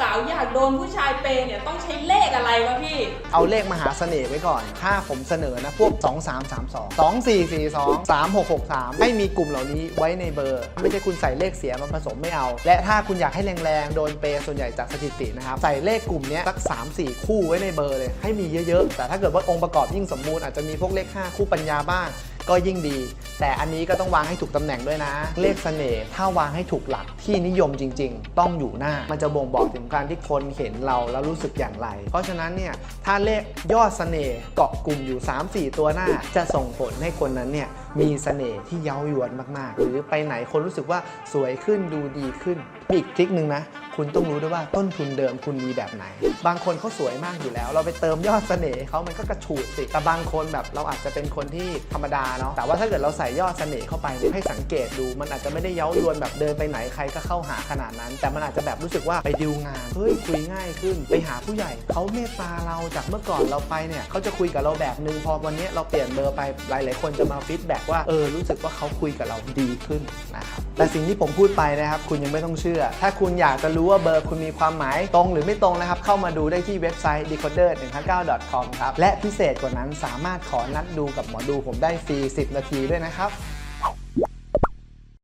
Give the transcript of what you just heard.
สาวๆ อยากโดนผู้ชายเปย์เนี่ยต้องใช้เลขอะไรวะพี่ เอาเลขมหาเสน่ห์ไว้ก่อน ถ้าผมเสนอนะพวก 2 3 3 2 2 4 4 2 3 6 6 3 ให้มีกลุ่มเหล่านี้ไว้ในเบอร์ ไม่ใช่คุณใส่เลขเสียมาผสมไม่เอา และถ้าคุณอยากให้แรงๆ โดนเปย์ส่วนใหญ่จากสถิตินะครับ ใส่เลขกลุ่มเนี้ยสัก 3 4 คู่ไว้ในเบอร์เลย ให้มีเยอะๆ แต่ถ้าเกิดว่าองค์ประกอบยิ่งสมบูรณ์อาจจะมีพวกเลข 5 คู่ปัญญาบ้างก็ยิ่งดี แต่อันนี้ก็ต้องวางให้ถูกตำแหน่งด้วยนะ เลขเสน่ห์ถ้าวางให้ถูกหลักที่นิยมจริง ๆ ต้องอยู่หน้า มันจะบ่งบอกถึงการที่คนเห็นเราแล้วรู้สึกอย่างไร เพราะฉะนั้นเนี่ยถ้าเลขยอดเสน่ห์เกาะกลุ่มอยู่ 3-4 ตัวหน้า จะส่งผลให้คนนั้นเนี่ยมีเสน่ห์ที่เย้ายวนมากๆ หรือไปไหนคนรู้สึกว่าสวยขึ้นดูดีขึ้นมีอีกทริคนึงนะ คุณต้องรู้ด้วยว่าต้นทุนเดิมคุณมีแบบไหน บางคนเขาสวยมากอยู่แล้ว เราไปเติมยอดเสน่ห์เขามันก็กระฉูดสิ แต่บางคนแบบเราอาจจะเป็นคนที่ธรรมดาเนาะ แต่ว่าถ้าเกิดเราใส่ยอดเสน่ห์เข้าไปให้สังเกตดู มันอาจจะไม่ได้เย้ายวนแบบเดินไปไหนใครก็เข้าหาขนาดนั้น แต่มันอาจจะแบบรู้สึกว่าไปดิวงาน เฮ้ยคุยง่ายขึ้น ไปหาผู้ใหญ่เขาเมตตาเราจากเมื่อก่อนเราไปเนี่ยเขาจะคุยกับเราแบบนึงพอวันนี้เราเปลี่ยนเบอร์ไปหลาย ๆ คนจะมาฟีดแบ็กว่าเออรู้สึกว่าเขาคุยกับเราดีขึ้นนะครับแต่สิ่งที่ผมพูดไปนะครับคุณยังไม่ต้องเชื่อ ถ้าคุณอยากจะรู้ว่าเบอร์คุณมีความหมายตรงหรือไม่ตรงนะครับ เข้ามาดูได้ที่เว็บไซต์ decoder 1 9 com ครับ และพิเศษกว่านั้นสามารถขอนัดดูกับหมอดูผมได้ฟรี 10 นาทีด้วยนะครับ